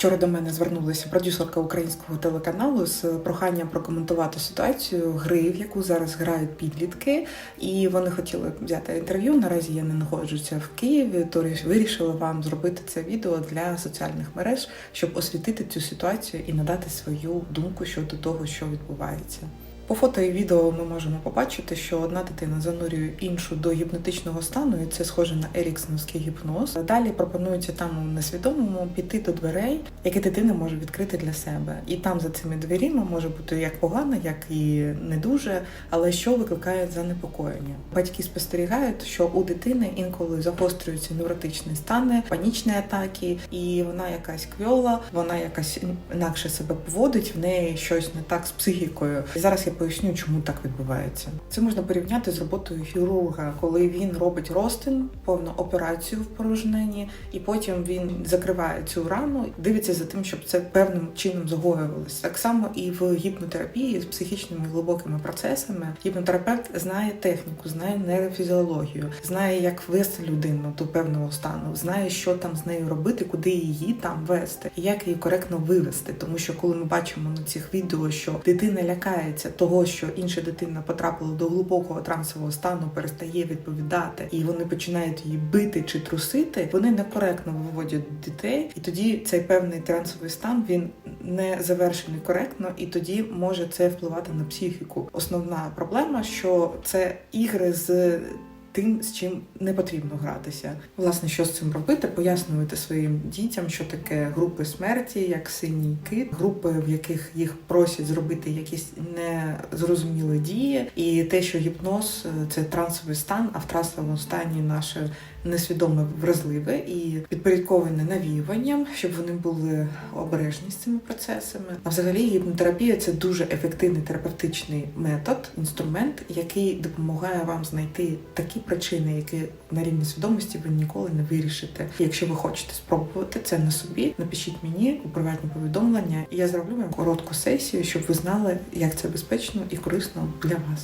Вчора до мене звернулася продюсерка українського телеканалу з проханням прокоментувати ситуацію гри, в яку зараз грають підлітки, і вони хотіли взяти інтерв'ю. Наразі я не знаходжуся в Києві, то вирішила вам зробити це відео для соціальних мереж, щоб освітити цю ситуацію і надати свою думку щодо того, що відбувається. По фото і відео ми можемо побачити, що одна дитина занурює іншу до гіпнотичного стану, і це схоже на еріксоновський гіпноз. Далі пропонується там у несвідомому піти до дверей, які дитина може відкрити для себе. І там за цими дверима може бути як погано, як і не дуже, але що викликає занепокоєння. Батьки спостерігають, що у дитини інколи загострюються невротичні стани, панічні атаки, і вона якась квьола, вона якась інакше себе поводить, в неї щось не так з психікою. І зараз я поясню, чому так відбувається. Це можна порівняти з роботою хірурга, коли він робить розтин, повну операцію в порожненні, і потім він закриває цю рану, дивиться за тим, щоб це певним чином загоювалося. Так само і в гіпнотерапії з психічними глибокими процесами гіпнотерапевт знає техніку, знає нейрофізіологію, знає, як вести людину до певного стану, знає, що там з нею робити, куди її там вести, і як її коректно вивести. Тому що коли ми бачимо на цих відео, що дитина лякається того, що інша дитина потрапила до глибокого трансового стану, перестає відповідати, і вони починають її бити чи трусити, вони некоректно виводять дітей, і тоді цей певний трансовий стан він не завершений коректно, і тоді може це впливати на психіку. Основна проблема, що це ігри з. Тим, з чим не потрібно гратися, власне, що з цим робити, пояснювати своїм дітям, що таке групи смерті, як синій кит, групи, в яких їх просять зробити якісь незрозумілі дії, і те, що гіпноз це трансовий стан, а в трансовому стані наше несвідоме вразливе і підпорядковане навіюванням, щоб вони були обережні з цими процесами. А взагалі гіпнотерапія це дуже ефективний терапевтичний метод, інструмент, який допомагає вам знайти такі причини, які на рівні свідомості ви ніколи не вирішите. Якщо ви хочете спробувати це на собі, напишіть мені у приватні повідомлення, і я зроблю вам коротку сесію, щоб ви знали, як це безпечно і корисно для вас.